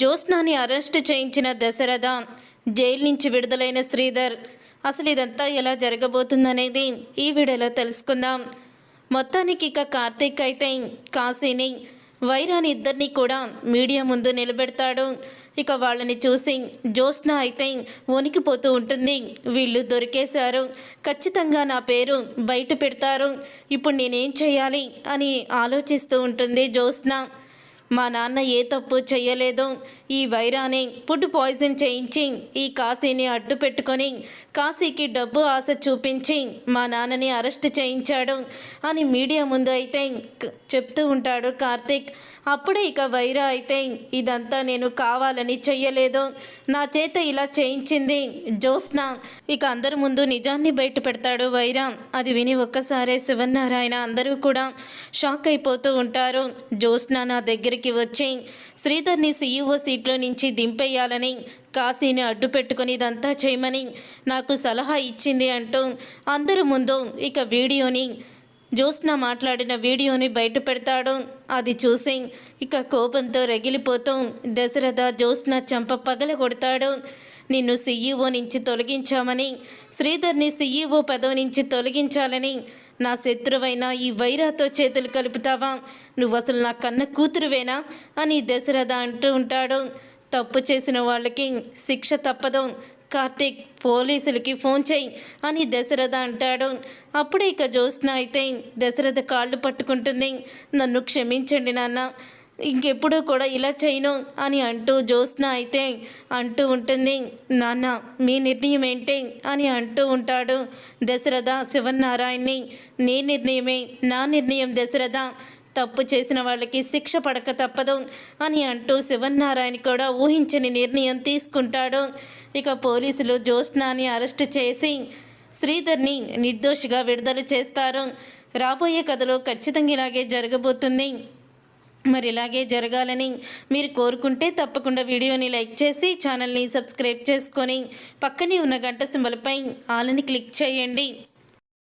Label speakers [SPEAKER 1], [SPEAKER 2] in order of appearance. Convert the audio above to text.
[SPEAKER 1] జ్యోత్స్నాని arrest చేయించిన Dasharatha jail నుంచి విడుదలైన శ్రీధర్. అసలు ఇదంతా ఎలా జరగబోతుందనేది ఈ వీడియోలో తెలుసుకుందాం. మొత్తానికి ఇక కార్తీక్ అయితే కాశీని వైరాని ఇద్దరిని కూడా మీడియా ముందు నిలబెడతాడు. ఇక వాళ్ళని చూసి జ్యోత్స్న అయితే వణికిపోతూ ఉంటుంది. వీళ్ళు దొరికేశారు. ఖచ్చితంగా నా పేరు బయట పెడతారు. ఇప్పుడు నేనేం చేయాలి అని ఆలోచిస్తూ ఉంటుంది జ్యోత్స్న. మా నాన్న ఏ తప్పు చేయలేదు ఈ వైరాని ఫుడ్ పాయిజన్ చేయించి ఈ కాశీని అడ్డు పెట్టుకొని కాశీకి డబ్బు ఆశ చూపించి మా నాన్నని అరెస్ట్ చేయించాడు అని మీడియా ముందు అయితే చెప్తూ ఉంటాడు కార్తీక్. అప్పుడే ఇక వైరా అయితే ఇదంతా నేను కావాలని చెయ్యలేదు. నా చేత ఇలా చేయించింది జ్యోత్స్న. ఇక అందరి ముందు నిజాన్ని బయట పెడతాడు వైరా. అది విని ఒక్కసారే శివనారాయణ అందరూ కూడా షాక్ అయిపోతూ ఉంటారు. జ్యోత్స్న నా దగ్గరికి వచ్చి శ్రీధర్ని సీఈఓ సీట్లో నుంచి దింపేయాలని కాశీని అడ్డు పెట్టుకుని ఇదంతా చేయమని నాకు సలహా ఇచ్చింది అంటూ అందరి ముందు ఇక వీడియోని జ్యోత్స్న మాట్లాడిన వీడియోని బయట పెడతాడు. అది చూసి ఇక కోపంతో రగిలిపోతూ దశరథ జ్యోత్స్న చంప పగల కొడతాడు. నిన్ను సీఈఓ నుంచి తొలగించామని శ్రీధర్ని సీఈఓ పదవి నుంచి తొలగించాలని నా శత్రువైన ఈ వైరాతో చేతులు కలుపుతావా? నువ్వు అసలు నా కన్న కూతురువేనా? అని దశరథ అంటూ ఉంటాడు. తప్పు చేసిన వాళ్ళకి శిక్ష తప్పదు. కార్తీక్ పోలీసులకి ఫోన్ చేయి అని దశరథ అంటాడు. అప్పుడే ఇక జ్యోత్స్న అయితే దశరథ కాళ్ళు పట్టుకుంటుంది. నన్ను క్షమించండి నాన్న. ఇంకెప్పుడు కూడా ఇలా చేయను అని అంటూ జ్యోత్స్న అయితే అంటూ ఉంటుంది నాన్న మీ నిర్ణయం ఏంటి? అని అంటూ ఉంటాడు దశరథ శివనారాయణని నీ నిర్ణయమే నా నిర్ణయం దశరథ. తప్పు చేసిన వాళ్ళకి శిక్ష పడక తప్పదు అని అంటూ శివనారాయణ కూడా ఊహించని నిర్ణయం తీసుకుంటాడు. ఇక పోలీసులు జ్యోత్స్నాని అరెస్ట్ చేసి శ్రీధర్ని నిర్దోషిగా విడుదల చేస్తారు. రాబోయే కథలో ఖచ్చితంగా ఇలాగే జరగబోతుంది. మరి ఇలాగే జరగాలని మీరు కోరుకుంటే తప్పకుండా వీడియోని లైక్ చేసి ఛానల్ని సబ్స్క్రైబ్ చేసుకొని పక్కనే ఉన్న గంట సింబల్పై ఆలని క్లిక్ చేయండి.